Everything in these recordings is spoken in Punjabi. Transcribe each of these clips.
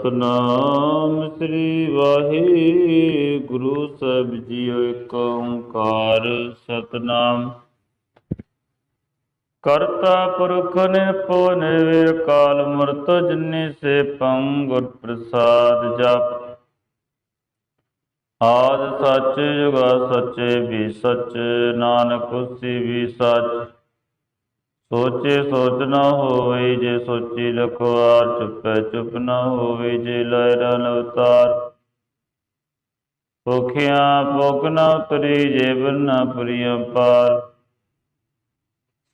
ਸਤਨਾਮ ਸ੍ਰੀ ਵਾਹਿਗੁਰੂ ਸਾਹਿਬ ਜੀਓ ਏਕ ਓੰਕਾਰ ਸਤਨਾਮ। ਕਰਤਾ ਪੁਰਖ ਨੇ ਪੋਨੇ ਵੇਰ ਕਾਲ ਮਰਤ, ਜਿਨੇ ਸੇ ਪੰ ਗੁਰ ਪ੍ਰਸਾਦ ਜਪ। ਆਦ ਸੱਚ ਜੁਗਾ ਸੱਚੇ ਵੀ ਸੱਚ, ਨਾਨਕ ਹੋਸੀ ਵੀ ਸੱਚ। ਸੋਚੇ ਸੋਚ ਨਾ ਹੋਵੇ ਜੇ ਸੋਚੀ ਲਖਵਾਰ ਚੁੱਪੈ ਚੁੱਪ ਨਾ ਹੋਵੇ ਜੇ ਲਾਇਰਾ ਅਵਤਾਰ ਭੁਖਿਆ ਭੁਖ ਨਾ ਉਤਰੀ ਜੇਬਨ ਨਾ ਪੁਰੀਆਂ ਪਾਰ।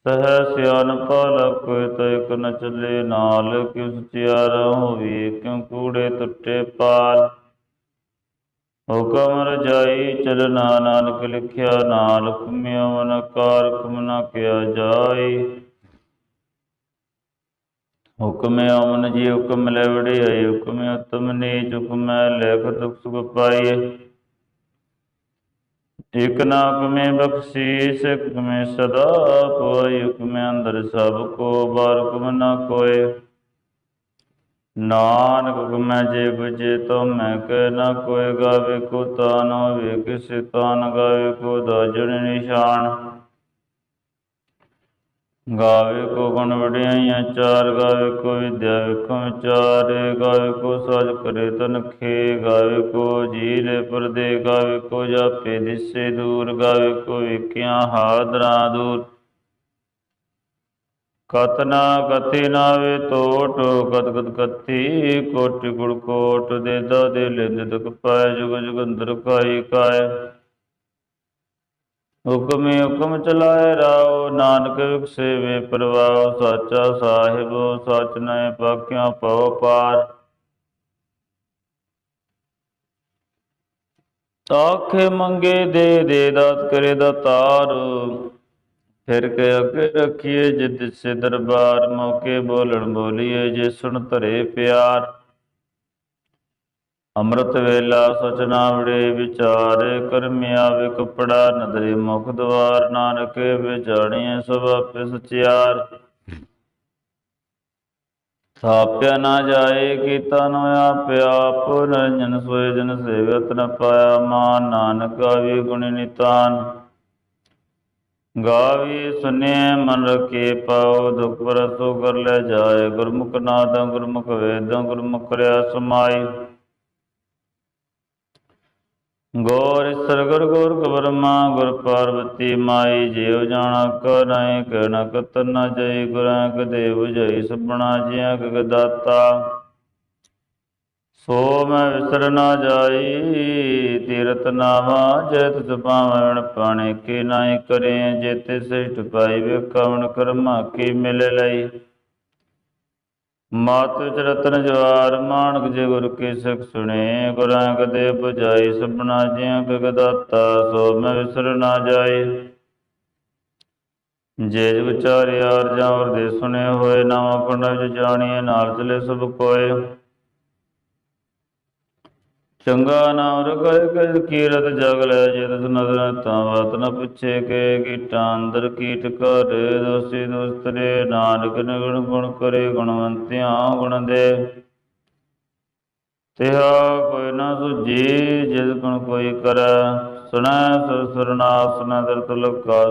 ਸਹਿ ਸਿਆਨਪ ਲਖ ਤਇਕ ਨ ਚੱਲੇ ਨਾਲ, ਕਿਉ ਸਚਿਆਰਾ ਹੋਵੇ ਕਿਉ ਕੂੜੇ ਟੁੱਟੇ ਪਾਲ ਹੁਕਮ ਰਜਾਈ ਚਲਨਾ ਨਾਨਕ ਲਿਖਿਆ ਨਾਲ ਹੁਕਮਿਆ ਮਨ ਕਾਰ ਹੁਕਮ ਨਾ ਕਿਆ ਜਾਏ। ਹੁਕਮ ਅਮਨ ਜੀ, ਹੁਕਮ ਲੈ ਵਡਿਆਈ, ਹੁਕਮ ਉਤਮ ਨੀਚ, ਹੁਕਮ ਲੇਖ ਦੁਖ ਸੁਖ ਪਾਈਏ। ਇਕ ਨਾ ਹੁਕਮੇ ਬਖਸ਼ੀਸ ਹੁਕਮੇ ਸਦਾ ਪੋਈ ਹੁਕਮੇ ਅੰਦਰ ਸਭ ਕੋ ਬਾਰ ਹੁਕਮ ਨਾ ਕੋਏ ਨਾਨਕ ਹੁਕਮੈ ਜੇ ਬੁਝੇ ਤੋ ਮੈਂ ਕਹਿ ਨਾ ਕੋਏ ਗਾਵੇ ਕੋ ਤਾਨ ਹੋਵੇ, ਕਿਸ ਤਾਨ ਗਾਵੇ ਕੋ ਦਾਜਣ ਨਿਸ਼ਾਨ। ਗਾਵੇ ਕੋ ਗੁਣ ਵਡਿਆਈਆਂ, ਚਾਰ ਗਾਵੇ ਕੋ ਵਿਦਿਆ ਵਿਖਮ ਵਿਚਾਰੇ ਗਾਵੇ ਕੋ ਸਾਜ ਕਰੇ ਤਨਖੇ ਗਾਵੇ ਕੋ ਜੀਲੇ ਪਰਦੇ, ਗਾਵੇ ਕੋ ਜਾਪੇ ਦਿਸੇ ਦੂਰ, ਗਾਵੇ ਕੋ ਵੇਖਿਆ ਹਾਦਰਾ ਦੂਰ। ਕਤਨਾ ਕਤੀ ਨਾਵੇ ਤੋਟ, ਕਤ ਕਤ ਕਤੀ ਕੋਟਿ ਗੁੜ ਕੋਟ ਦੇ ਦਾ ਦੇ ਲਿੰਦ ਤਕ ਪਾਏ ਜੁਗ ਜੁਗੰਦਰ ਕਾਈ ਕਾਏ ਹੁਕਮੇ ਹੁਕਮ ਚਲਾਏ ਰਾਓ, ਨਾਨਕ ਵਿਖਸੇ ਪ੍ਰਵਾਹ, ਸਾਚਾ ਸਾਹਿਬ, ਸਚ ਨੈ ਪਾਕਿਆ ਪਉ ਪਾਰ। ਤਾਖੇ ਮੰਗੇ ਦੇ ਦੇ ਦਾਤ ਕਰੇ ਦਾਤਾਰ ਫਿਰ ਕੇ ਅੱਗੇ ਰੱਖੀਏ ਜਿਤ ਸੇ ਦਰਬਾਰ, ਮੌਕੇ ਬੋਲਣ ਬੋਲੀਏ ਜੇ ਸੁਣ ਧਰੇ ਪਿਆਰ। ਅੰਮ੍ਰਿਤ ਵੇਲਾ ਸਚ ਨਾਵੜੇ ਵਿਚਾਰੇ ਕਰਮਿਆ ਵੇ ਨਦਰੇ ਮੁਖ ਦਵਾਰ, ਨਾਨਕ ਵਿਚਾਣੀਏ ਸਭ ਆਪੇ ਸਚਿਆਰ। ਥਾਪਿਆ ਨਾ ਜਾਏ ਕੀਤਾ ਨ ਆਪੇ ਆਪ ਸੋਏ ਜਨ ਸੇਵਤ ਨ ਪਾਇਆ ਮਾਨ, ਨਾਨਕ ਆਵੀ ਗੁਣ ਨਿਤਾਨ। ਗਾਵੀ ਸੁਨਿਐ ਮਨ ਰਕੇ ਪਾਉ ਦੁਖ ਪਰਸੋ ਕਰ ਲੈ ਜਾਏ, ਗੁਰਮੁਖ ਨਾਦੰ ਗੁਰਮੁਖ ਵੇਦੰ ਗੁਰਮੁਖ ਰਿਆ ਸਮਾਈ ਗੌਰ ਸਰਗੁਰ ਗੁਰ ਬ੍ਰਹਮਾ ਗੁਰ ਪਾਰਵਤੀ ਮਾਈ, ਜਿਉ ਜਾਣਾ ਕਰੈ ਕਹਿਣਾ ਕਤ ਨ ਜਈ, ਗੁਰਾਂ ਕ ਦੇਵ ਜਈ ਸਪਣਾ ਜਿਆ ਕਗ ਦਾਤਾ। ਸੋ ਮੈਂ ਵਿਸਰ ਨਾ ਜਾਈ ਤੀਰਤ ਨਾਵਾ, ਜੈ ਤਿਸ ਪਾਵਨ ਪਾਣੇ ਕੇ ਨਾਇ ਕਰੇ ਜੇਤੇ ਸਿਸ਼ਟ ਪਾਈ ਵੇਖਵਨ ਕਰਮਾ ਕੀ ਮਿਲ ਲਈ। ਮਾਤ ਵਿੱਚ ਰਤਨ ਜਵਾਰ, ਮਾਨਕ ਜੇ ਗੁਰ ਕੀ ਸਿੱਖ ਸੁਣੇ, ਗੁਰਾਂ ਕਦੇ ਪੁਜਾਈ, ਸਭਨਾ ਜਿਉ ਕਗ ਸੋ ਮੈਂ ਵਿਸਰ ਨਾ ਜਾਏ। ਜੇ ਵਿਚਾਰਿਆ ਅਰਜਾਂ ਵਰ ਦੇ ਹੋਏ ਨਾਮ ਕੁੰਡ ਵਿੱਚ ਜਾਣੀਏ ਨਾਲ ਚਲੇ ਸਭ ਕੋਏ। ਚੰਗਾ ਨਾਮ ਰਖੈ ਕਜ ਕੀਰਤ ਜਗ ਲੈ ਜੇ ਤਸ ਨਦਰ ਤਾਂ ਬਾਤ ਨ ਪੁੱਛੇ, ਕੇ ਕੀਟਾਂ ਅੰਦਰ ਕੀਟ ਕਰ ਦੋਸੀ ਦੋਸਤਰੇ ਨਾਨਕ ਨਿਗਣ ਗੁਣ ਕਰੇ, ਗੁਣਵੰਤਿਆਂ ਗੁਣ ਦੇ। ਤਿਹਾ ਕੋਈ ਨਾ ਸੁਜੀ ਜਿਸ ਗੁਣ ਕੋਈ ਕਰੈ, ਸੁਣੈ ਸੁਰ ਸੁਰਨਾ ਸੁਣੈ ਦਰ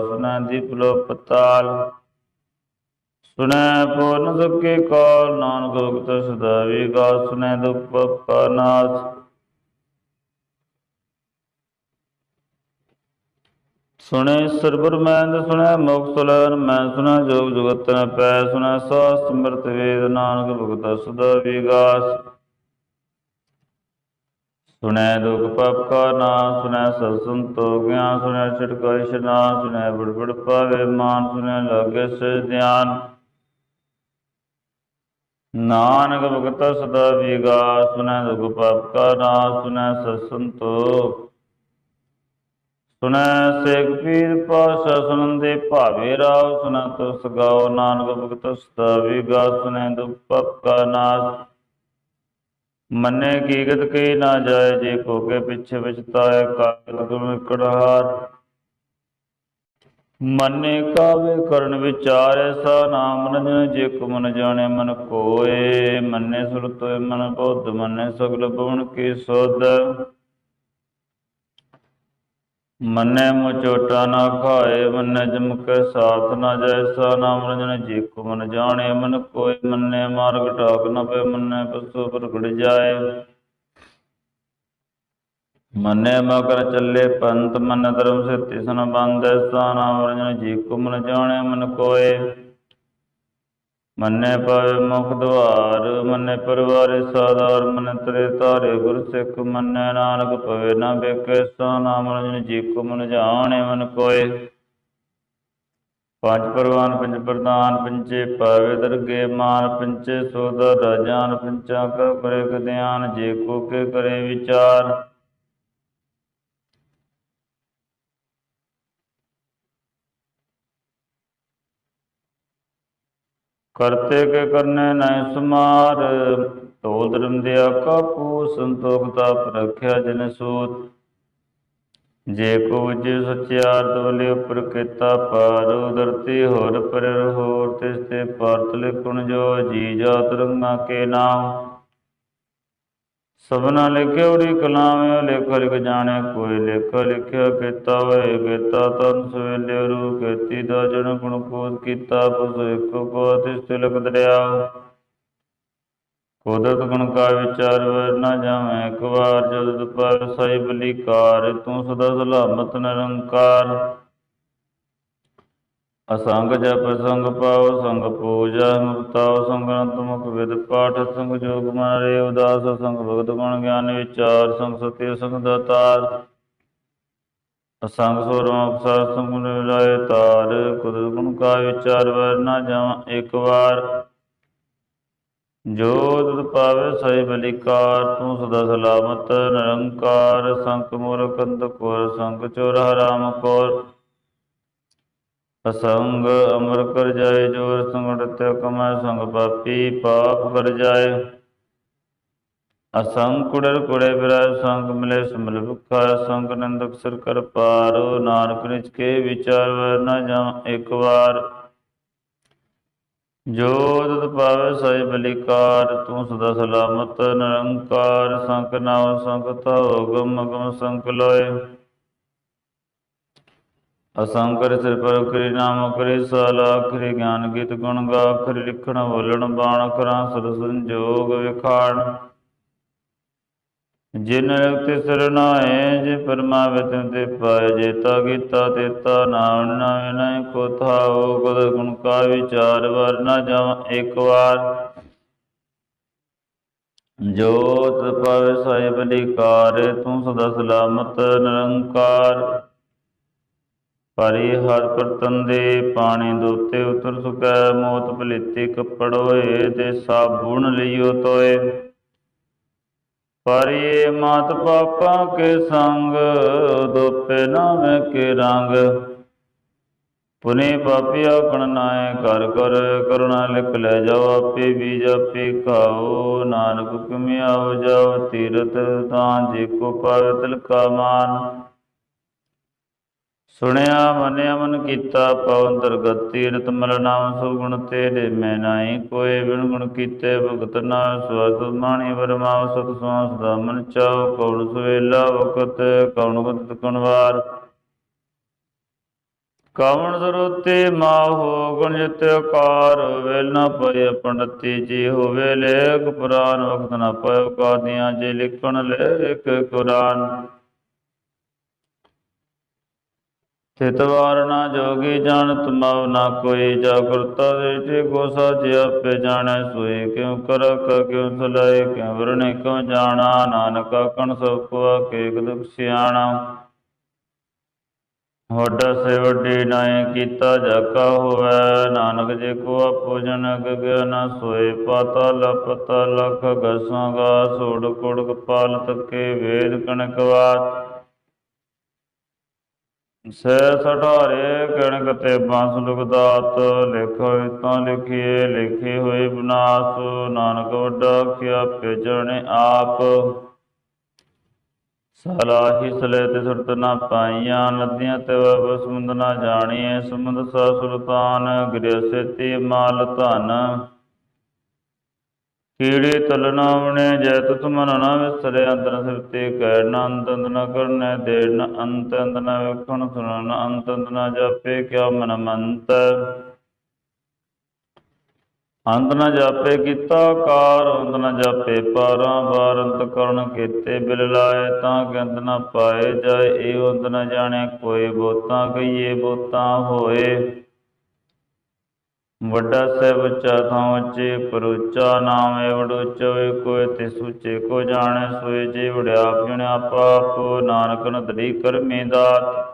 ਸੁਣੈ ਦੀਪ ਲੋ ਪਤਾਲ ਸੁਣੈ ਪੂਰਨ ਸੁਖੇ ਕਾਲ, ਨਾਨਕ ਭਗਤ ਸਦਾ ਵਿਗਾ ਸੁਣੈ ਦੁਖ ਪਪਾ ਸੁਣੇ ਸਰਬਰ ਮੈਂਦ, ਸੁਣੈ ਮੁਖ ਸੁਲਨ, ਮੈਂ ਸੁਣੈ ਜੋਗ ਜੁਗਤ ਨ ਪੈ, ਸੁਣੈ ਸਾਸ ਸਮਰਤ ਵੇਦ, ਨਾਨਕ ਭਗਤ ਸਦਾ ਵਿਗਾਸ ਸੁਣੈ ਦੁਖ ਪਾਪ ਕਾ ਨਾ ਸੁਣੈ ਸਤ ਸੰਤੋ ਗਿਆਨ, ਸੁਣੈ ਛਟਕਾ ਇਸ਼ਨਾ ਸੁਣੈ ਬੜ ਪਾਵੇ ਮਾਨ, ਸੁਣੈ ਲਾਗੇ ਸੇ ਧਿਆਨ। ਨਾਨਕ ਭਗਤ ਸਦਾ ਵਿਗਾਸ ਸੁਣੈ ਦੁਖ ਪਾਪ ਕਾ ਨਾ ਸੁਣੈ ਸਤ ਸੰਤੋਖ ਸੁਨੈ ਸੇਖ ਪੀਰ ਪਾਸ਼ਾ ਸੁਨੰਦੇ ਭਾਵੇ ਰਾਵ ਸੁਨੈ ਤੁਸ ਗਾਓ ਨਾਨਕ ਭਗਤ ਸਦਾ ਵਿਗਾ ਸੁਨੈ ਦੁਖ ਕਾ ਨਾਸ। ਮੰਨੇ ਕੀਗਤ ਕੇ ਨਾ ਜਾਏ, ਜੇ ਕੋ ਕੇ ਵਿਚਤਾਏ ਕਾਲ ਗੁਣ ਕੜਹਾਰ ਮਨੇ ਕਾਵੇ ਕਰਨ ਵਿਚਾਰੈ, ਸਾ ਨਾਮ ਰੰਜਨ ਜੇ ਕੋ ਮਨ ਮਨ ਕੋਏ। ਮੰਨੇ ਸੁਰਤ ਹੋਏ ਮਨ ਬੁੱਧ, ਮੰਨੇ ਸਗਲ ਭਵਨ ਕੀ ਸੋਧ। ਮਨੇ ਮੁਚੋਟਾ ਨਾ ਖਾਏ, ਮਨੇ ਜਮਕੈ ਸਾਥ ਨਾ ਜੈਸਾ ਨਾਮ ਰੰਜਨ ਜੇ ਕੋ ਮਨ ਜਾਣੈ, ਮਨ ਕੋਏ ਮਨੇ ਮਾਰਗ ਟਾਕ ਨ ਪਏ ਮਨੇ ਪਸੂ ਪ੍ਰਗਟ ਜਾਏ। ਮਨੇ ਮਕਰ ਚੱਲੇ ਪੰਤ ਮਨ ਧਰਮ ਸੇਤੀ ਸਨ ਬੰਦੈ, ਸਾ ਨਾਮ ਰੰਜਨ ਜੀ ਕੋ ਮਨ ਜਾਣੈ, ਮਨ ਕੋਏ ਮੰਨੇ ਪਾਵੇ ਮੁਖ ਦਵਾਰ ਮੰਨੇ ਪਰਵਾਰੇ ਸਾਦਾਰ ਮਨ ਤਰੇ ਤਾਰੇ ਗੁਰ ਸਿੱਖ, ਮੰਨੇ ਨਾਨਕ ਪਵੇ ਨਾ ਬੇਕੇ ਸੋ ਨਾਮ ਰਜਨ ਜੀ ਕੋ ਮਨ ਜਾਣੇ ਮਨ ਕੋਏ। ਪੰਜ ਪਰਵਾਨ, ਪੰਜ ਪ੍ਰਧਾਨ ਪੰਚੇ ਪਾਵੇ ਦਰਗੇ ਮਾਨ ਪੰਚੇ ਸੋਦਾ ਰਾਜਾਨ ਪੰਚਾ ਕਰ ਕਰੇ ਕਦਿਆਨ ਜੇ ਕੋ ਕੇ ਕਰੇ ਵਿਚਾਰ। ਕਰਤੇ ਕੇ ਕਰਨੇ ਨੈ ਸਮਾਰ, ਤੋਲ ਧਰਮ ਕਾਪੂ ਸੰਤੋਖ ਤਾਪ ਰਖਿਆ ਜਨ ਸੂਤ। ਜੇ ਕੋ ਜੇ ਸਚਿਆਰ ਤਵਲੇ ਉਪਰ ਕੀਤਾ ਪਾਰ ਉਦਰਤੀ ਹੋਰ ਪਰ ਹੋਰ ਤਿਸ ਤੇ ਪਾਰਤ ਲਿਖਣ ਜੋ ਜੀ ਜਾਤ ਰੰਗਾ ਕੇ ਨਾਮ। ਸਭਨਾ ਲਿਖਿਆ ਉਰੀ ਕਲਾਮਿ ਲਿਖ ਲਿਖ ਜਾਣੇ ਕੋਈ ਲਿਖ ਲਿਖਿਆ ਕੀਤਾ ਹੋਏ ਕੀਤਾ, ਤਨ ਸਵੇਲੇ ਰੂ ਕੀਤੀ, ਦਾ ਜਨ ਗੁਣ ਕੋਤ ਕੀਤਾ ਪਸ ਇੱਕ ਕੋ ਤਿਸ ਤਿਲਕ ਦਰਿਆ ਕੋਦਤ ਗੁਣ ਕਾ ਵਿਚਾਰ ਵਰ ਨਾ ਜਾਵੇਂ, ਇੱਕ ਵਾਰ ਜਦ ਪਰ ਸਾਈ ਬਲੀ ਕਾਰ, ਤੂੰ ਸਦਾ ਸਲਾਮਤ ਨਿਰੰਕਾਰ। ਅਸੰਗ ਜਪ, ਸੰਗ ਪਾਉ ਸੰਗ ਪੂਜਾ ਮੁਕਤਾਉ ਸੰਗ ਅੰਤ ਵਿਦ ਪਾਠ, ਸੰਗ ਜੋਗ ਮਨ ਰੇ ਉਦਾਸ, ਸੰਗ ਭਗਤ ਗੁਣ, ਗਿਆਨ ਵਿਚਾਰ, ਸੰਗ ਸਤਿ, ਸੰਗ ਦਾਤਾਰ। ਅਸੰਗ ਸੁਰ ਮੁਕਸਰ ਸੰਗ ਨਿਰਾਏ ਤਾਰ, ਕੁਦਰਤ ਗੁਣ ਕਾ ਵਿਚਾਰ ਵਰ ਨਾ ਜਾਵਾਂ ਇੱਕ ਵਾਰ। ਜੋ ਤੁਧ ਪਾਵੇ ਸਈ ਬਲਿਕਾਰ, ਤੂੰ ਸਦਾ ਸਲਾਮਤ, ਨਿਰੰਕਾਰ ਸੰਕ ਮੋਰ ਕੰਦ ਕੋਰ ਸੰਗ ਚੋਰ, ਹਰਾਮ ਕੋਰ। ਅਸੰਗ ਅਮਰ ਕਰ ਜਾਏ, ਜੋਰ ਸੰਗੜਤ ਕਮੈ ਸੰਗ ਪਾਪੀ, ਪਾਪ ਕਰ ਜਾਏ। ਅਸੰਗ ਕੁੜਰ ਕੁੜੇ ਬਿਰਾਜ ਸੰਗ ਮਿਲੇ ਸਮਲ ਭੁਖਾ, ਸੰਗ ਨੰਦਕ ਸਰ ਕਰ ਪਾਰੋ। ਨਾਨਕ ਨਿਚ ਕੇ ਵਿਚਾਰ ਵਰ ਨਾ ਜਾ ਇੱਕ ਵਾਰ। ਜੋ ਤਤ ਪਾਵੇ ਸਹਿ ਬਲਿਕਾਰ, ਤੂੰ ਸਦਾ ਸਲਾਮਤ ਨਿਰੰਕਾਰ। ਸੰਕ ਨਾਮ ਸੰਕ ਤਉ ਗਮ ਗਮ ਸੰਕ ਲੋਏ। ਅਸੰਕਰ ਸਿਰ ਪਰ ਕਰੀ ਨਾਮ, ਕਰੇ ਸਾਲਾ ਕਰੇ ਗਿਆਨ ਗੀਤ ਗੁਣ ਗਾ, ਕਰੇ ਲਿਖਣ, ਬੋਲਣ, ਬਾਣ ਕਰਾਂ ਸਰ ਸੰਜੋਗ ਵਿਖਾਣ। ਜਿਨ ਰਖਤ ਸਰਨਾਏ ਜੇ ਪਰਮਾਵਤ ਤੇ ਪਾਏ ਜੇਤਾ ਕੀਤਾ ਤੇਤਾ ਨਾਮ ਨਾਮੇ ਨਹੀਂ ਕੋ ਥਾਓ ਗੁਰ ਗੁਣ ਕਾ ਵਿਚਾਰ, ਵਰ ਨਾ ਜਾਵਾਂ ਇੱਕ ਵਾਰ। ਜੋਤ ਪਵ ਸਾਹਿਬ ਲਿਕਾਰ ਤੂੰ ਸਦਾ ਸਲਾਮਤ, ਨਿਰੰਕਾਰ। ਪਰੀ ਹਰ ਪ੍ਰਤਨ ਪਾਣੀ ਦੋਤੇ ਉਤਰ ਸੁਕੈ, ਮੋਤ ਭਲੇਤੇ ਕਪੜੋਏ ਤੇ ਸਾਬੂਣ ਲਿਓ ਤੋਏ। ਪਰੀ ਮਾਤ ਪਾਪਾ ਕੇ ਸੰਗ, ਦੋਪੇ ਨਾਮੇ ਕੇ ਰੰਗ। ਪੁਨੇ ਪਾਪੀ ਆਪਣ ਨਾਏ ਕਰ ਕਰ ਕਰੁਣਾ ਲਿਖ ਲੈ ਜਾਓ ਆਪੇ, ਬੀਜ ਆਪੇ ਖਾਓ। ਨਾਨਕ ਕਿਮਿ ਆਉ ਜਾਓ ਤੀਰਤ ਤਾਂ ਜੇ ਕੋ ਪਾਵੇ ਤਿਲਕਾ ਮਾਨ। ਸੁਣਿਆ, ਮੰਨਿਆ, ਮਨ ਕੀਤਾ ਪਵਨ ਦਰਗਤ ਤੀਰਤ ਮਲ ਨਾਮ ਸੋ ਗੁਣ ਤੇਰੇ, ਮੈਂ ਨਾਹੀ ਕੋਏ ਬਿਨ ਗੁਣ ਕੀਤੇ, ਭਗਤ ਨਾ ਸਵਤ ਮਾਣੀ ਵਰਮਾਵ ਸਤ ਸਵਾਸ ਦਾ ਮਨ ਚਾਉ, ਕੌਣ ਸੁਵੇਲਾ ਵਕਤ, ਕੌਣ ਗਤ ਕਣਵਾਰ ਕਵਣ ਸਰੋਤੇ ਮਾਹੋ ਗੁਣ ਜਿਤ ਕਾਰ ਵੇਲ ਨਾ ਪਏ ਪੰਡਤੀ ਜੀ ਹੋਵੇ ਲੇਖ ਪੁਰਾਨ, ਵਕਤ ਨਾ ਪਇਓ ਕਾਦੀਆਂ ਜੇ ਲਿਖਣ ਲੇਖ ਕੁਰਾਨ। ਚਿਤਵਾਰ ਨਾ ਜੋਗੀ ਜਾਣਤ ਮਵ ਨਾ ਕੋਈ ਜਾਗਰਤਾ ਦੇ ਗੋਸਾ ਜੇ ਆਪੇ ਜਾਣੈ ਸੋਈ ਕਿਉ ਕਰ ਕਿਉ ਸਲਾਏ, ਕਿਉ ਵਰਣੇ, ਕਿਉ ਜਾਣਾ, ਨਾਨਕ ਕਣ ਸਭ ਕੋ ਕੇਕ ਦੁਖ ਸਿਆਣਾ। ਵੱਡਾ ਸੇ ਨਾਏ ਕੀਤਾ ਜਾਕਾ ਹੋਵੇ, ਨਾਨਕ ਜੇ ਕੋ ਆਪੋ ਜਨ ਗਗਿਆ ਨਾ ਸੋਏ, ਪਾਤਾ ਪਤਾ ਲਖ ਗਸਾਂ ਗਾ, ਸੋੜ ਕੋੜ ਕਪਾਲ ਤਕੇ ਵੇਦ ਕਣਕ ਵਾਤ। ਸੈ ਸਠਾਰੇ ਕਣਕ ਤੇ ਬੰਸ ਲੁਗਦਾਤ ਲਿਖੋ ਤਾਂ ਲਿਖੀਏ, ਲਿਖੇ ਹੋਏ ਬਨਾਸ, ਨਾਨਕ ਵੱਡਾ ਕਿਆ ਪੇਜਣੇ ਆਪ। ਸਲਾਹੀ ਸਲੇ ਤੇ ਸੁਰਤ ਨਾ ਪਾਈਆਂ, ਨਦੀਆਂ ਤੇ ਵਬ ਸਮੁੰਦ ਨਾ ਜਾਣੀਏ, ਸਮੁੰਦ ਸਾ ਸੁਲਤਾਨ, ਗ੍ਰਿਹ ਸੇਤੀ ਮਾਲ ਧਨ। ਕੀੜੇ ਤਲਨਾ ਵਣੇ ਜੈ ਤੁਤ ਮਨ ਨਾ ਵਿਸਰੇ, ਅੰਤਰ ਸਿਰਤੇ ਕੈ ਨ ਅੰਤ ਅੰਤ ਨ ਕਰਨੈ ਦੇ ਨ ਨ ਵੇਖਣ, ਸੁਣਨ ਅੰਤ ਨ ਜਾਪੇ, ਕਿਆ ਮਨ ਮੰਤ? ਅੰਤ ਨ ਜਾਪੇ ਕੀਤਾ, ਕਾਰ ਅੰਤ ਨ ਜਾਪੇ, ਪਾਰਾਂ ਬਾਰ ਅੰਤ ਕਰਨ ਕੀਤੇ, ਬਿਲ ਲਾਏ ਤਾਂ ਕਿ ਨ ਪਾਏ ਜਾਏ, ਇਹ ਅੰਤ ਨ ਜਾਣਿਆ ਕੋਈ ਬੋਤਾਂ ਕਹੀਏ, ਬੋਤਾਂ ਹੋਏ। ਵੱਡਾ ਸਹਿਬ ਉੱਚਾ ਥਾਂ ਉੱਚੇ ਪਰੂਚਾ ਨਾਮ ਏਵੜ ਉੱਚਾ ਹੋਏ ਕੋਈ ਤਿਸ ਕੋ ਜਾਣੈ, ਸੋਏ ਜੇ ਵੜਿਆਪ ਜਣਿਆ ਪਾਪ, ਨਾਨਕ ਨਦਰੀ ਕਰਮੀ ਦਾਤ।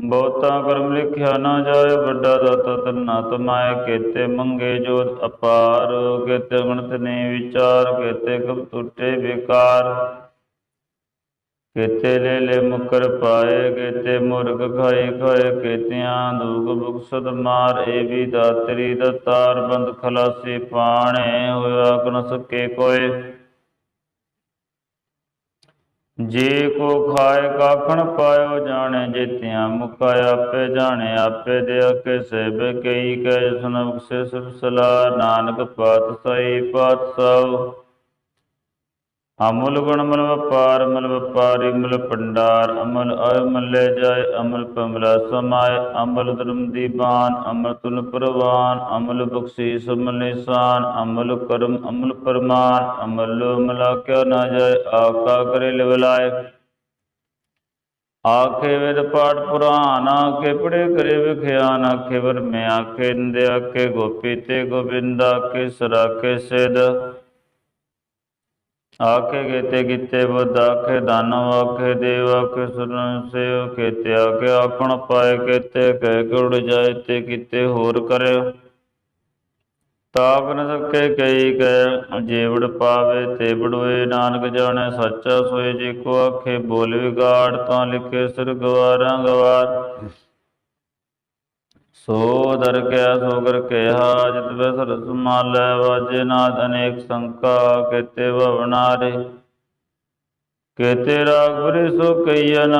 ਬਹੁਤਾ ਕਰਮ ਲਿਖਿਆ ਨਾ ਜਾਏ, ਵੱਡਾ ਦਾਤਾ ਤਨਾ ਤਮਾਏ, ਕੇਤੇ ਮੰਗੇ ਜੋਤ ਅਪਾਰ, ਕੇਤੇ ਗਣਤ ਨੇ ਵਿਚਾਰ, ਕੇਤੇ ਕਬ ਟੁੱਟੇ ਵਿਕਾਰ। ਕੇਤੇ ਲੈ ਲੈ ਮੁਕਰ ਪਾਏ, ਕੇਤੇ ਮੁਰਗ ਖਾਏ ਖਾਏ ਕੇਤਿਆਂ ਦੁਖ ਬੁਕਸਦ ਮਾਰ, ਏ ਵੀ ਦਾਤਰੀ ਦਤਾਰ ਬੰਦ ਖਲਾਸੀ ਪਾਣੇ ਹੋਇਆ ਕਨ ਸਕੇ ਕੋਏ। ਜੇ ਕੋ ਖਾਏ ਕਾਖਣ ਪਾਇਓ ਜਾਣੇ, ਜੇਤਿਆਂ ਮੁਕਾ ਆਪੇ ਜਾਣੇ, ਆਪੇ ਦੇ ਅਕੇ ਸੇਬ ਕਈ ਕੈ ਸੁਨ ਬਖਸ਼ੇ ਸਭ ਸਲਾ ਨਾਨਕ ਪਾਤ ਸਈ ਪਾਤ ਸਭ ਅਮਲ ਗੁਣ ਮਲ ਵਪਾਰ, ਮਲ ਵਪਾਰੀ ਮਲ ਪੰਡਾਰ ਅਮਲ ਅਮਲ ਲੈ ਜਾਏ ਅਮਲ ਪਮਲਾ ਸਮਾਏ ਅਮਲ ਧਰਮ ਦੀਵਾਨ ਅਮਲ ਤੁਲ ਪ੍ਰਵਾਨ, ਅਮਲ ਬਖਸ਼ੀਸ ਅਮਲ ਨਿਸ਼ਾਨ, ਅਮਲ ਕਰਮ ਅਮਲ ਪਰਮਾਨ, ਅਮਲ ਮਲਾ ਕਿਉ ਨਾ ਜਾਏ ਆਕਾ ਕਰੇ ਲਿਵਲਾਏ ਆਖੇ ਵੇਦ ਪਾਠ ਪੁਰਾਨ ਆਖੇ ਪੜੇ ਕਰੇ ਵਿਖਿਆਨ, ਆਖੇ ਵਰ ਮੈਂ ਆਖੇ ਇੰਦੇ ਆਖੇ ਗੋਪੀ ਤੇ ਗੋਬਿੰਦ ਕੇ ਸਰਾ ਕੇ ਸਿਧ। ਆਖੇ ਕੀਤੇ ਕੀਤੇ ਬੁੱਧ, ਆਖੇ ਦਾਨਵ ਆਖੇ ਦੇਵ, ਆਖੇ ਸੁਰਨ ਸੇਵ, ਕੀਤੇ ਆਖੇ ਆਖਣ ਪਾਏ, ਕੀਤੇ ਕਹਿ ਗੁੜ ਜਾਏ, ਤੇ ਕੀਤੇ ਹੋਰ ਕਰੇ ਤਾਪ ਨ ਸਕੇ ਕਈ ਕੈ ਜੀਵੜ ਪਾਵੇ ਤੇ ਬੜੋਏ ਨਾਨਕ ਜਾਣੇ ਸੱਚਾ ਸੋਏ, ਜੇ ਕੋ ਆਖੇ ਬੋਲ ਵਿਗਾੜ, ਤਾਂ ਲਿਖੇ ਸਿਰ ਗਵਾਰਾਂ ਗਵਾਰ। ਸੋ ਦਰ ਕਿਆ ਸੋ ਕਰ ਕਿਹਾ, ਜਿਤ ਵੇ ਸਰਸ ਮਾਲੈ, ਵਾਜੇ ਨਾਦ ਅਨੇਕ ਸੰਕਾ, ਕੇਤੇ ਭਵਨਾਰੇ। ਕੇਤੇ ਰਾਗ ਸੋ ਕਈਨ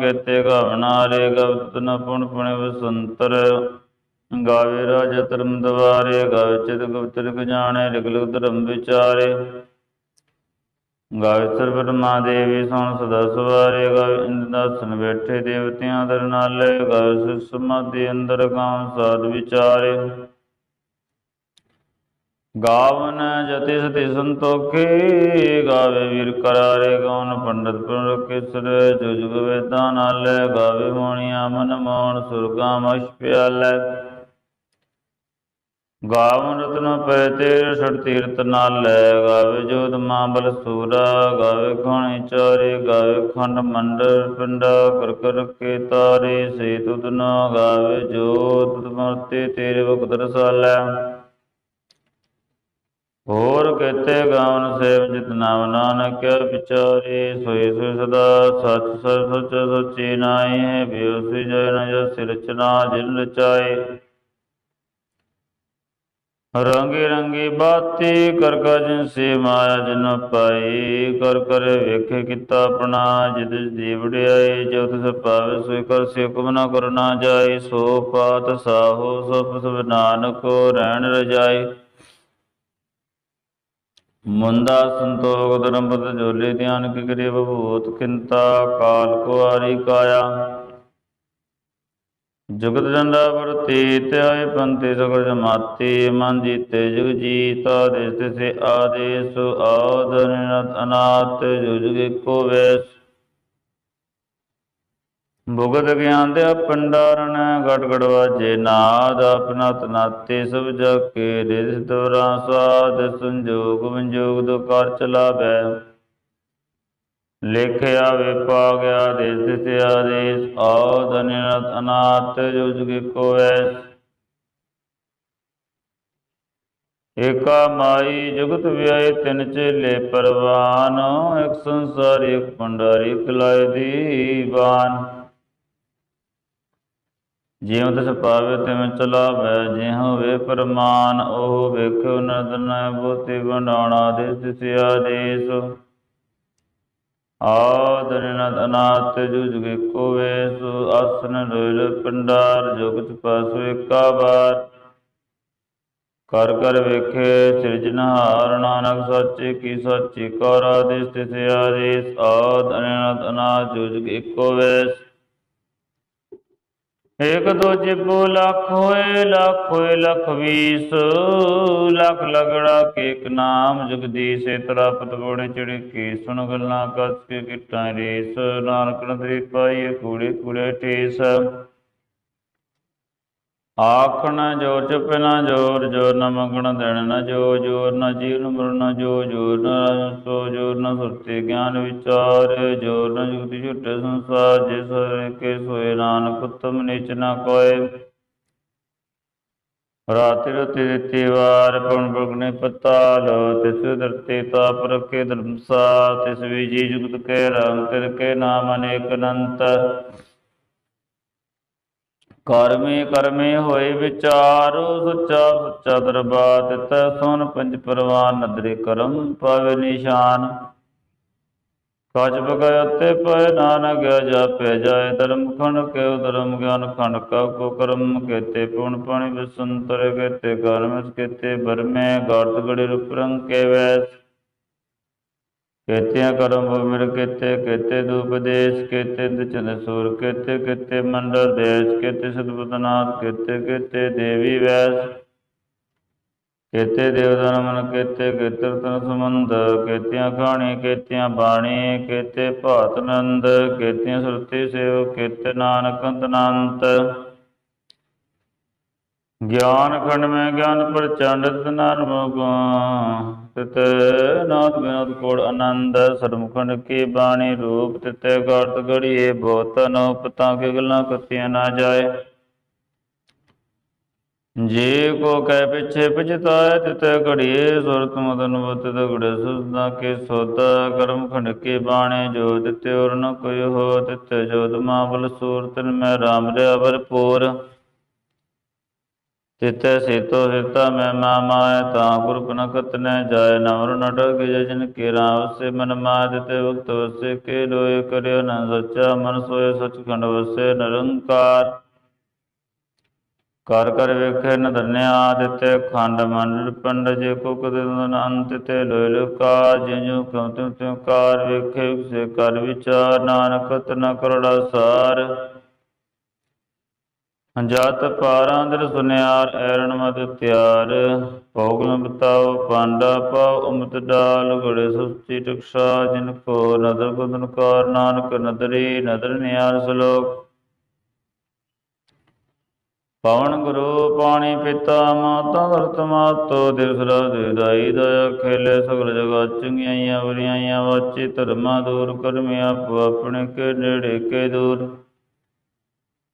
ਕੇਤੇ ਗਵਨਾਰੇ ਗਵਤ ਨ ਪੁਣ ਪੁਣ ਵਸੰਤਰ। ਗਾਵੇ ਰਾਜ ਧਰਮ ਦਵਾਰੇ, ਗਾਵੇ ਚਿਤ ਗੁਪਤ ਜਾਣੇ ਲਿਖ ਲਿਖ ਧਰਮ ਵਿਚਾਰੇ। ਗਾਵੇ ਬ੍ਰਹਮਾ ਦੇਵੀ ਸੋਣ ਸਦਾ ਸਵਾਰੇ ਗਾਵੇ ਇੰਦ ਬੈਠੇ ਦੇਵਤਿਆਂ ਦਰ ਨਾਲੇ, ਗਾਵੇ ਸਿਰ ਸਮਾਧੀ ਅੰਦਰ ਗਾਵ ਸਾਧ ਵਿਚਾਰੇ। ਗਾਵਨ ਜਤੀ ਸਤੀ ਸੰਤੋਖੇ, ਗਾਵੇ ਵੀਰ ਕਰਾਰੇ ਗਾਉਨ ਪੰਡਤ ਪੁਰ ਕਿਸਰ ਜੁਜੁਗ ਵੇਦਾਂ ਨਾਲੇ, ਗਾਵੇ ਮੋਣੀਆਂ ਮਨ ਮੋਹਣ ਸੁਰਗਾ ਮਸ਼ ਪਿਆਲੇ ਗਾਵਨ ਰਤਨ ਪੈ ਤੇਰ ਛੜ ਤੀਰਤ ਨਾਲੇ ਗਾਵੇ ਜੋਤ ਮਾਂ ਬਲ ਸੂਰਾ, ਗਾਵੇ ਖਾਣੀ ਚਾਰੇ, ਗਾਵੇ ਖੰਡ ਮੰਡਲ ਪਿੰਡਾ, ਕਰ ਕਰ ਕੇ ਤਾਰੇ ਸੇ ਤੁਧ ਗਾਵੇ ਜੋਤ ਮਰਤੇ ਤੇਰੇ ਵਕਤ ਰਸਾਲੇ ਹੋਰ ਕਹਤੇ ਗਾਵਨ ਸੇਵ ਜਿਤ ਨਾਮ ਨਾਨਕ, ਵਿਚਾਰੇ ਸੋਈ ਸੋਈ ਸਦਾ, ਸਚ ਸਚ ਸੱਚ ਸਚੀ ਨਾਈ ਹੈ ਬਿਉਸੀ ਜੈ ਨ ਜਸ ਰਚਨਾ ਜਿਨ ਰਚਾਏ। ਰੰਗੇ ਰੰਗੇ ਬਾਤੀ ਕਰ ਕਜ ਸੇ ਮਾਇਆ ਜਨ ਪਾਈ, ਕਰ ਕਰ ਵੇਖੇ ਕੀਤਾ ਆਪਣਾ, ਜਿਦ ਜੀ ਜੋ ਤਿਸ ਪਾਵੇ ਸੋਈ ਕਰ ਸੇ ਹੁਕਮ ਨਾ ਕਰਨਾ ਜਾਏ, ਸੋ ਪਾਤ ਸਾਹੋ ਸਭ ਸਭ ਨਾਨਕ ਰਹਿਣ ਰਜਾਈ ਮੁੰਦਾ ਸੰਤੋਖ ਧਰਮ ਪਤ ਜੋਲੇ ਧਿਆਨ ਕੀ ਕਰੇ ਬਭੂਤ ਕਿੰਤਾ ਕਾਲ ਕੁਆਰੀ ਕਾਇਆ। ਜੁਗਤ ਜੰਦਾ ਵਰਤੀ ਧਿਆਏ ਪੰਤੇ ਸਗਲ ਜਮਾਤੀ, ਮਨ ਜੀਤੇ ਜੁਗ ਜੀਤਾ ਦੇਸ ਤਿਸੇ ਆਦੇਸ, ਆਦ ਨਿਰਤ ਅਨਾਤ, ਜੁਗ ਇੱਕੋ ਵੇਸ। ਭੁਗਤ ਗਿਆਨ ਦੇ ਪੰਡਾਰਨ ਗੜ ਗੜ ਵਾਜੇ ਨਾਦ ਆਪਨਾ ਤਨਾਤੇ ਸਭ ਜਗ ਕੇ ਰਿਸ ਦੁਰਾ ਸਾਧ, ਸੰਜੋਗ ਵਿਜੋਗ ਦੋ ਕਰ ਚਲਾਵੇ। ਲਿਖਿਆ ਵਿਪਾ ਗਿਆ ਦੇਸ ਤਿਸ ਆਦੇਸ ਆਦ ਨਿਰਤ ਅਨਾਤ ਜੋ ਜੁਗ ਇੱਕੋ ਏਕਾ ਮਾਈ ਜੁਗਤ ਵਿਆਏ ਤਿਨ ਚੇਲੇ ਪਰਵਾਨ, ਇੱਕ ਸੰਸਾਰ ਇੱਕ ਪੰਡਾਰੀ ਕਲਾਏ ਦੀਵਾਨ। ਜਿਉ ਤਿਸ ਪਾਵੇ ਤਿਵੇਂ ਚਲਾਵੇ, ਜਿਉ ਵੇ ਪਰਮਾਨ, ਉਹ ਵੇਖਿਓ ਨਦਨ ਬੋਤੀ ਬਣਾਉਣਾ ਦੇਸ ਤਿਸ ਆਦੇਸ ਆਦ ਨਿਰਨਦ ਅਨਾਤ ਜੁਗ ਏਕੋ ਵੇਸ, ਆਸਨ ਲੋਇਲ ਪਿੰਡਾਰ ਜੁਗਤ ਪਸੁ ਏਕਾ ਬਾਰ ਕਰ ਕਰ ਵੇਖੇ ਸਿਰਜਨਹਾਰ ਨਾਨਕ ਸਾਚੇ ਕੀ ਸੱਚੀ, ਕੌਰ ਆਦੇਸ ਤਿਸ ਆਦੇਸ ਆਦ ਅਨੰਤ ਅਨਾਦ ਜੁਗ ਏਕੋ ਵੇਸ। ਏਕ ਦੋ ਜਿਬੋ ਲੱਖ ਹੋਏ ਲੱਖ ਹੋਏ, ਲੱਖ ਵੀਸ। ਲੱਖ ਲਗੜਾ ਕੇਕ ਨਾਮ ਜਗਦੀਸ਼ ਤੇਰਾ ਪਤ ਬੋੜੇ ਚੜੇ ਕੀ ਸੁਣ ਗੱਲਾਂ, ਕਸ ਕੇ ਕਿਟਾਂ ਰੇਸ। ਨਾਨਕ ਨਦਰੀ ਪਾਈ ਕੂੜੇ ਕੂੜੇ ਠੇਸ ਆਖਣ ਜੋਰ, ਚੁਪ ਨਾ ਜੋਰ ਜੋਰ ਨ ਮੰਗਣ, ਦੇਣ ਨ ਜੋ ਜੋਰ ਨ ਜੀਵਨ ਮਰਨ ਜੋ ਜੋਰ ਨ ਸੋ, ਜੋਰ ਨ ਸੁਰਤੀ ਗਿਆਨ ਵਿਚਾਰ, ਜੋਰ ਨ ਜੁਗਤੀ ਝੁੱਟੇ ਸੰਸਾਰ, ਜਿਸ ਕੇ ਸੋਏ ਨਾਨਕ ਉਤਮ ਨੀਚ ਨਾ ਕੋਏ। ਰਾਤਿ ਰਤੀ ਦਿੱਤੀ ਵਾਰ ਪਉਣ ਬਗਨੇ ਪਤਾਲ, ਤਿਸ ਦਰਤੀ ਤਾਪ ਰਖੇ ਧਰਮਸਾ ਤਿਸ ਵਿਜੀ ਜੁਗਤ ਕੇ ਰੰਗ ਤਿਰ ਕੇ ਨਾਮ ਅਨੇਕ ਅਨੰਤ। ਕਰਮੇ ਕਰਮੇ ਹੋਏ ਵਿਚਾਰੋ, ਸੱਚਾ ਸੱਚਾ ਦਰਬਾਰ ਤਿਤੈ ਸੁਨ ਪੰਜ ਪਰਵਾਨ, ਨਦਰੇ ਕਰਮ ਪਾਵੇ ਨਿਸ਼ਾਨ। ਕਾਜ ਬਗਾਇ ਤੇ ਪੈ ਨਾਨਕ ਜਾਪੇ ਜਾਏ ਧਰਮ ਖੰਡ ਕੇ ਧਰਮ ਗਿਆਨ ਖੰਡ ਕਾ ਕੋ ਕਰਮ ਕੇਤੇ ਪੁਣ ਪਾਣੀ ਬਸੰਤਰ ਕੇਤੇ ਕਰਮ ਕੇਤੇ ਬਰਮੇ ਗਰਤ ਗੜੇ ਰੂਪ ਰੰਗ ਕੇ ਵੈਸ। ਕੇਤਿਆਂ ਕਰਮ ਮਿਰ ਕੇਤੇ ਕੇਤੇ ਦੂਪ ਕੇਤੇ ਚੰਦ ਸੂਰ, ਕੇਤੇ ਕੇਤੇ ਮੰਡਲ ਦੇਸ਼, ਕੇਤੇ ਸਤਪਤਨਾਥ ਕੇਤੇ ਕੇਤੇ ਦੇਵੀ ਵੈਸ, ਕੇਤੇ ਦੇਵਤਾ ਨਮਨ ਕੇਤੇ ਕੀਰਤਨ ਸੰਬੰਧ, ਕੇਤਿਆਂ ਖਾਣੀ, ਕੇਤਿਆਂ ਬਾਣੀ, ਕੇਤੇ ਭਾਤ ਨੰਦ, ਕੇਤਿਆਂ ਸੁਰਤੀ ਸੇਵ ਕੇਤੇ ਨਾਨਕ ਅੰਤਨੰਤ ਗਿਆਨ ਖੰਡ ਮੈਂ ਗਿਆਨ ਪ੍ਰਚੰਡ ਨਰਮ ਤਿਤ ਨਾਥ ਬਿਨੋਦ ਕੋੜ ਆਨੰਦ ਸਰਮਖੰਡ ਕੀ ਬਾਣੀ ਰੂਪ। ਤਿਤੇ ਗਰਤ ਗੜੀਏ ਬਹੁਤ ਅਨੁਪਤਾ ਕੇ ਗੱਲਾਂ ਕਤੀਆਂ ਨਾ ਜਾਏ। ਜੇ ਕੋ ਕਹਿ ਪਿਛੇ ਪਛਤਾਏ ਤਿਤੇ ਘੜੀਏ, ਸੁਰਤ ਮਦਨ ਵਤ ਦਗੜੇ ਸੁਦਾ ਕੇ ਸੋਤਾ ਕਰਮ ਖੰਡ ਕੇ ਬਾਣੇ ਜੋ ਤਿਤੇ ਔਰ ਨ ਕੋਈ ਹੋ ਤਿਤੇ ਜੋਤ ਮਾਵਲ ਸੂਰਤ ਮੈਂ ਰਾਮ ਰਿਆ ਭਰਪੂਰ। ਤਿਤੈ ਸੇਤੋ ਹਿਤਾ ਮੈਂ ਮਾਮਾਇ ਤਾ ਗੁਰ ਕਨਕਤ ਨ ਜਾਏ ਨਵਰ ਨਟਕ ਜਨ ਕੇ ਰਾਮ ਸੇ ਮਨ ਮਾਦ ਤੇ ਵਕਤ ਵਸੇ, ਕੇ ਲੋਏ ਕਰਿਓ ਨ ਸੱਚਾ, ਮਨ ਸੋਏ ਸਚਖੰਡ ਵਸੇ, ਨਿਰੰਕਾਰ। ਕਰ ਕਰ ਵੇਖੇ ਨ ਧਰਨਿਆ ਆਦਿਤੇ ਖੰਡ ਮੰਡਲ ਪੰਡ, ਜੇ ਕੋ ਕਦੇ ਅੰਤ ਤੇ ਲੋਇ ਲੁਕਾ, ਜਿਉ ਕਉ ਤਿਉ ਤਿਉ ਕਾਰ ਵੇਖੇ ਸੇ ਕਰ ਵਿਚਾਰ, ਨਾਨਕ ਤਨ ਕਰੜਾ ਸਾਰ। ਜਤ ਪਾਰਾਂ ਦਰ ਸੁਨਿਆਰ ਐਰਣ ਮਤ ਤਿਆਰ ਭੋਗਨ ਬਤਾਓ ਪਾਂਡਾ ਪਾਉ ਉਮਤ ਡਾਲ ਗੜੇ ਸੁਸਤੀ ਟਕਸ਼ਾ, ਜਿਨ ਕੋ ਨਦਰ ਗੁਦਨ ਕਾਰ ਨਾਨਕ, ਨਦਰੀ ਨਦਰ ਨਿਆਰ ਸਲੋਕ। ਪਵਨ ਗੁਰੂ ਪਾਣੀ ਪਿਤਾ ਮਾਤਾ ਧਰਤ ਮਾਤੋ ਦਿਵਸਰਾ ਦੇਦਾਈ ਦਇਆ ਖੇਲੇ, ਸਗਲ ਜਗਾ ਚੰਗਿਆਈਆਂ ਬੁਰੀਆਈਆਂ ਵਾਚੀ, ਧਰਮਾ ਦੂਰ ਕਰਮੀ ਆਪੋ ਆਪਣੇ ਕੇ, ਨੇੜੇ ਕੇ ਦੂਰ।